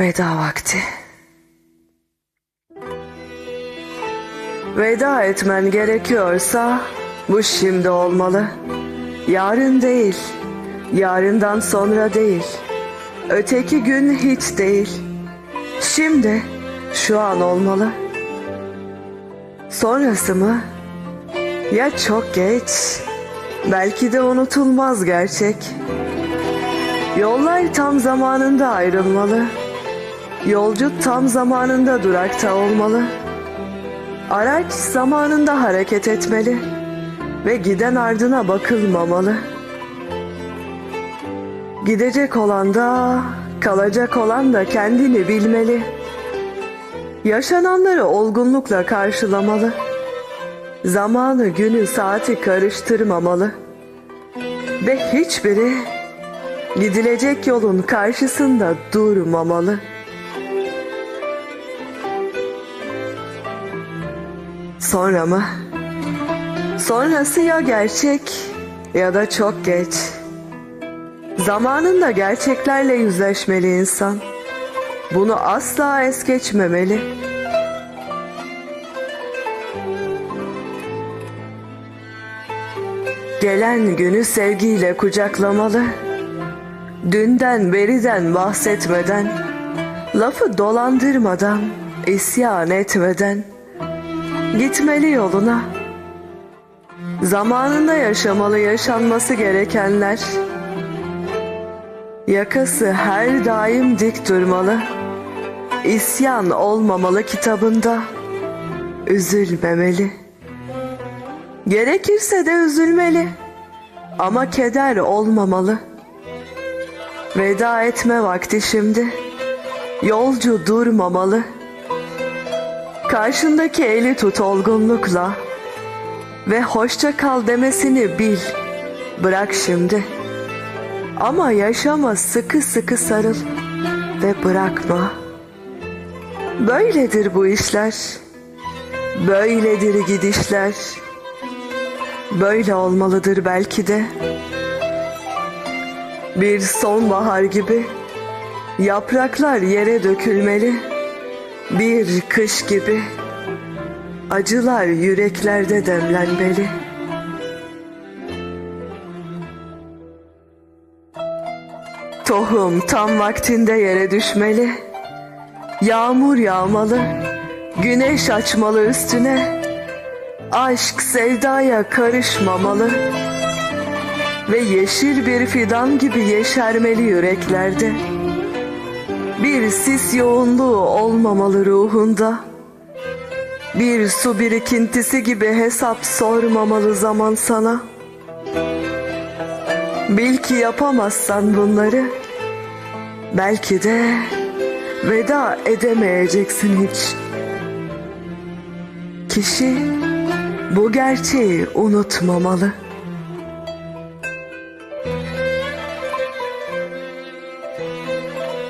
Veda vakti. Veda etmen gerekiyorsa bu şimdi olmalı. Yarın değil, yarından sonra değil. Öteki gün hiç değil. Şimdi, şu an olmalı. Sonrası mı? Ya çok geç, belki de unutulmaz gerçek. Yollar tam zamanında ayrılmalı. Yolcu tam zamanında durakta olmalı. Araç zamanında hareket etmeli ve giden ardına bakılmamalı. Gidecek olan da, kalacak olan da kendini bilmeli. Yaşananları olgunlukla karşılamalı. Zamanı, günü, saati karıştırmamalı. Ve hiçbiri gidilecek yolun karşısında durmamalı. Sonra mı? Sonrası ya gerçek ya da çok geç. Zamanında gerçeklerle yüzleşmeli insan. Bunu asla es geçmemeli. Gelen günü sevgiyle kucaklamalı. Dünden beriden bahsetmeden, lafı dolandırmadan, isyan etmeden, gitmeli yoluna. Zamanında yaşamalı yaşanması gerekenler, yakası her daim dik durmalı, isyan olmamalı kitabında, üzülmemeli. Gerekirse de üzülmeli ama keder olmamalı. Veda etme vakti şimdi. Yolcu durmamalı. Karşındaki eli tut olgunlukla ve hoşça kal demesini bil. Bırak şimdi. Ama yaşama sıkı sıkı sarıl ve bırakma. Böyledir bu işler. Böyledir gidişler. Böyle olmalıdır belki de. Bir sonbahar gibi yapraklar yere dökülmeli. Bir kış gibi acılar yüreklerde demlenmeli. Tohum tam vaktinde yere düşmeli. Yağmur yağmalı, güneş açmalı üstüne. Aşk sevdaya karışmamalı ve yeşil bir fidan gibi yeşermeli yüreklerde. Bir sis yoğunluğu olmamalı ruhunda. Bir su birikintisi gibi hesap sormamalı zaman sana. Bil ki yapamazsan bunları. Belki de veda edemeyeceksin hiç. Kişi bu gerçeği unutmamalı.